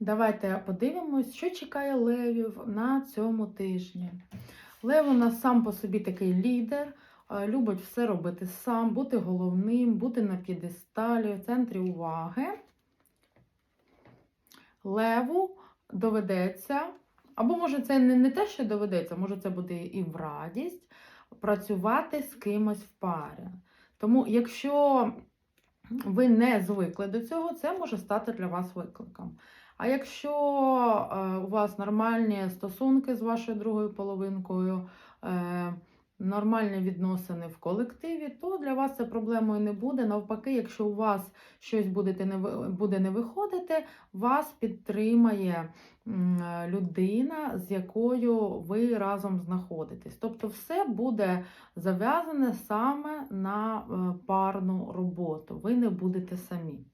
Давайте подивимось, що чекає левів на цьому тижні. Лев у нас сам по собі такий лідер, любить все робити сам, бути головним, бути на п'єдесталі, в центрі уваги. Леву доведеться, або може це не, не те, що доведеться, може це буде і в радість, працювати з кимось в парі. Тому, якщо ви не звикли до цього, це може стати для вас викликом. А якщо е, у вас нормальні стосунки з вашою другою половинкою, е, нормальні відносини в колективі, то для вас це проблемою не буде. Навпаки, якщо у вас щось буде не виходити, вас підтримає людина, з якою ви разом знаходитесь. Тобто, все буде зав'язане саме на е, парну роботу. Ви не будете самі.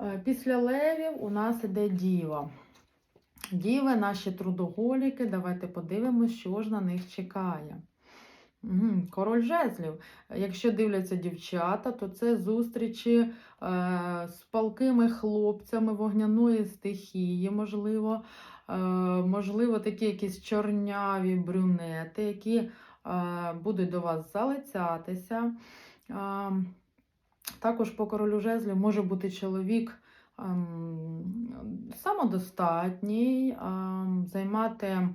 Е, Після левів у нас іде діва. Діви, наші трудоголіки. Давайте подивимося, що ж на них чекає. Король жезлів. Якщо дивляться дівчата, то це зустрічі е, з палкими хлопцями вогняної стихії, можливо. Е, можливо, такі якісь чорняві брюнети, які е, будуть до вас залицятися. Е, також по королю жезлів може бути чоловік ем, самодостатній, ем, займати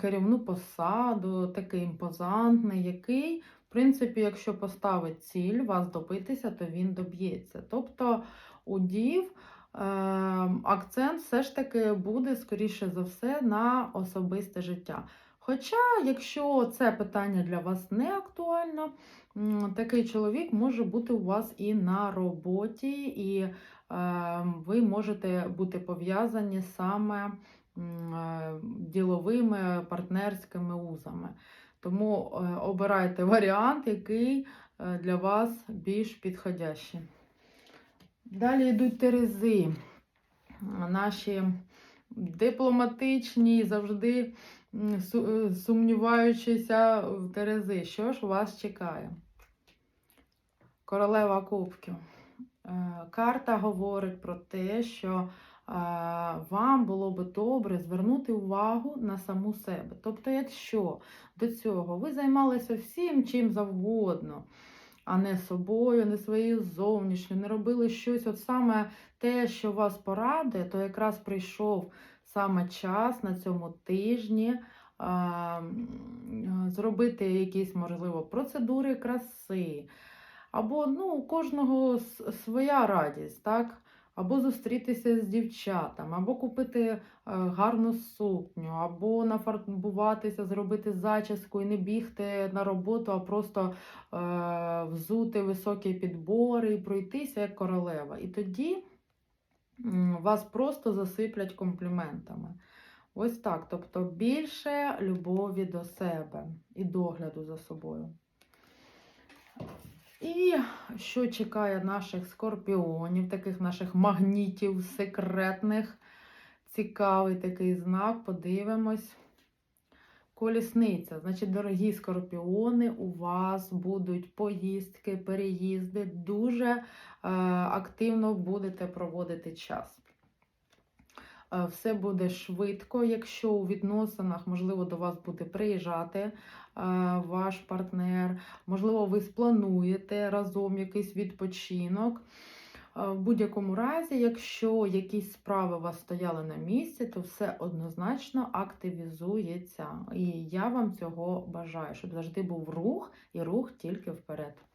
керівну посаду, такий імпозантний, який, в принципі, якщо поставить ціль вас добитися, то він доб'ється. Тобто у дів ем, акцент все ж таки буде, скоріше за все, на особисте життя. Хоча, якщо це питання для вас не актуально, такий чоловік може бути у вас і на роботі, і е, ви можете бути пов'язані саме е, діловими партнерськими узами. Тому е, обирайте варіант, який е, для вас більш підходящий. Далі йдуть терези. Наші дипломатичні, завжди е, сумніваючися в терези. Що ж вас чекає? Королева Кубків. Е, Карта говорить про те, що е, вам було би добре звернути увагу на саму себе. Тобто, якщо до цього ви займалися всім чим завгодно, а не собою, не своєю зовнішньою, не робили щось, от саме те, що вас поради, то якраз прийшов саме час на цьому тижні зробити якісь, можливо, процедури краси. Або ну, у кожного своя радість, так? Або зустрітися з дівчатами, або купити е, гарну сукню, або нафарбуватися, зробити зачіску і не бігти на роботу, а просто е, взути високі підбори і пройтися як королева. І тоді вас просто засиплять компліментами. Ось так. Тобто більше любові до себе і догляду за собою. І що чекає наших скорпіонів, таких наших магнітів секретних. Цікавий такий знак, подивимось. Колісниця. Значить, дорогі скорпіони, у вас будуть поїздки, переїзди, дуже е, активно будете проводити час. Е, Все буде швидко, якщо у відносинах, можливо, до вас буде приїжджати е, ваш партнер, можливо, ви сплануєте разом якийсь відпочинок. Е, В будь-якому разі, якщо якісь справи у вас стояли на місці, то все однозначно активізується. І я вам цього бажаю, щоб завжди був рух і рух тільки вперед.